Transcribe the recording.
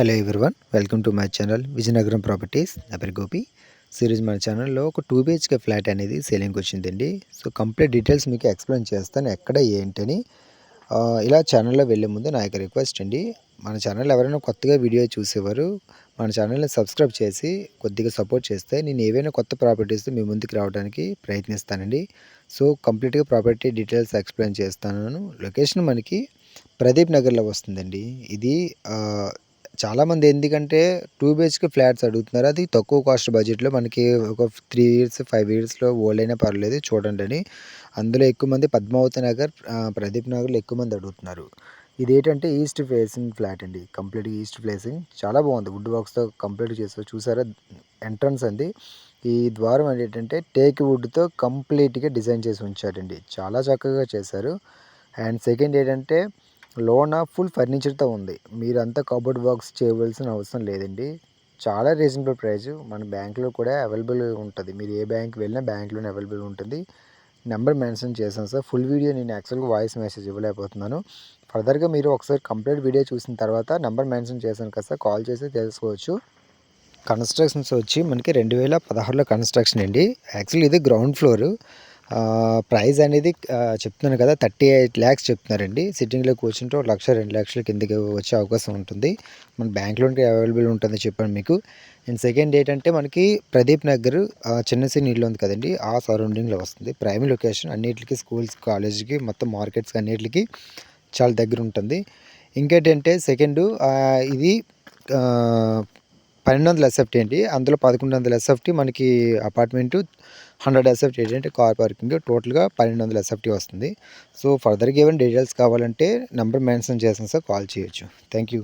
Hello everyone welcome to my channel Vizianagaram properties నా పేరు Gopi. Series మన ఛానల్లో ఒక టూ బిహెచ్కే ఫ్లాట్ అనేది సేలింగ్కి వచ్చిందండి. సో కంప్లీట్ డీటెయిల్స్ మీకు ఎక్స్ప్లెయిన్ చేస్తాను ఎక్కడ ఏంటని. ఇలా ఛానల్లో వెళ్ళే ముందు నా యొక్క రిక్వెస్ట్ అండి. మన ఛానల్ ఎవరైనా కొత్తగా వీడియో చూసేవారు మన ఛానల్ని సబ్స్క్రైబ్ చేసి కొద్దిగా సపోర్ట్ చేస్తే నేను ఏవైనా కొత్త ప్రాపర్టీస్ మీ ముందుకు రావడానికి ప్రయత్నిస్తానండి. సో కంప్లీట్గా ప్రాపర్టీ డీటెయిల్స్ ఎక్స్ప్లెయిన్ చేస్తాను. లొకేషన్ మనకి ప్రదీప్ నగర్లో వస్తుందండి. ఇది చాలామంది ఎందుకంటే టూ బిహెచ్కే ఫ్లాట్స్ అడుగుతున్నారు. అది తక్కువ కాస్ట్ బడ్జెట్లో మనకి ఒక త్రీ ఇయర్స్ ఫైవ్ ఇయర్స్లో ఓల్డ్ అయినా పర్లేదు చూడండి అని. అందులో ఎక్కువ మంది పద్మావతి నగర్ ప్రదీప్ నగర్లో ఎక్కువ మంది అడుగుతున్నారు. ఇది ఏంటంటే ఈస్ట్ ఫేసింగ్ ఫ్లాట్ అండి కంప్లీట్గా ఈస్ట్ ఫేసింగ్ చాలా బాగుంది. వుడ్ బాక్స్తో కంప్లీట్ చేసారు చూసారా? ఎంట్రన్స్ అండి ఈ ద్వారం ఏంటంటే టేక్ వుడ్తో కంప్లీట్గా డిజైన్ చేసి ఉంచారండి. చాలా చక్కగా చేశారు. అండ్ సెకండ్ ఏంటంటే లోన ఫుల్ ఫర్నిచర్తో ఉంది. మీరంతా కబోర్డ్ వర్క్స్ చేయవలసిన అవసరం లేదండి. చాలా రీజనబుల్ ప్రైస్. మన బ్యాంక్లో కూడా అవైలబుల్ ఉంటుంది. మీరు ఏ బ్యాంక్ వెళ్ళినా బ్యాంక్లోనే అవైలబుల్ ఉంటుంది. నెంబర్ మెన్షన్ చేశాను సార్. ఫుల్ వీడియో నేను యాక్చువల్గా వాయిస్ మెసేజ్ ఇవ్వలేకపోతున్నాను. ఫర్దర్గా మీరు ఒకసారి కంప్లీట్ వీడియో చూసిన తర్వాత నెంబర్ మెన్షన్ చేశాను కదా సార్. కాల్ చేసి తెలుసుకోవచ్చు. కన్స్ట్రక్షన్స్ వచ్చి మనకి రెండు వేల పదహారులో కన్స్ట్రక్షన్ అండి. యాక్చువల్లీ ఇది గ్రౌండ్ ఫ్లోర్. ప్రైస్ అనేది చెప్తున్నాను కదా థర్టీ ఎయిట్ ల్యాక్స్ చెప్తున్నారండి. సిట్టింగ్లో కూర్చుంటే ఒక లక్ష రెండు లక్షల కిందకి వచ్చే అవకాశం ఉంటుంది. మన బ్యాంక్ లోన్కి అవైలబుల్ ఉంటుంది చెప్పాను మీకు. అండ్ సెకండ్ ఏంటంటే మనకి ప్రదీప్ నగర్ చిన్న చిన్న ఇల్లు ఉంది కదండి. ఆ సరౌండింగ్లో వస్తుంది. ప్రైమ్ లొకేషన్ అన్నిటికీ స్కూల్స్ కాలేజ్కి మొత్తం మార్కెట్స్కి అన్నిటికీ చాలా దగ్గర ఉంటుంది. ఇంకేంటంటే సెకండ్ ఇది పన్నెండు వందల ఎస్ఎఫ్టీ అండి. అందులో పదకొండు వందల ఎస్ఎఫ్టీ మనకి అపార్ట్మెంటు హండ్రెడ్ ఎస్ఎఫ్టీ ఏంటంటే కార్ పార్కింగ్ టోటల్గా పన్నెండు వందల ఎస్ఎఫ్టీ వస్తుంది. సో ఫర్దర్గా ఏమైనా డీటెయిల్స్ కావాలంటే నెంబర్ మెన్షన్ చేసాను సార్ కాల్ చేయొచ్చు. Thank you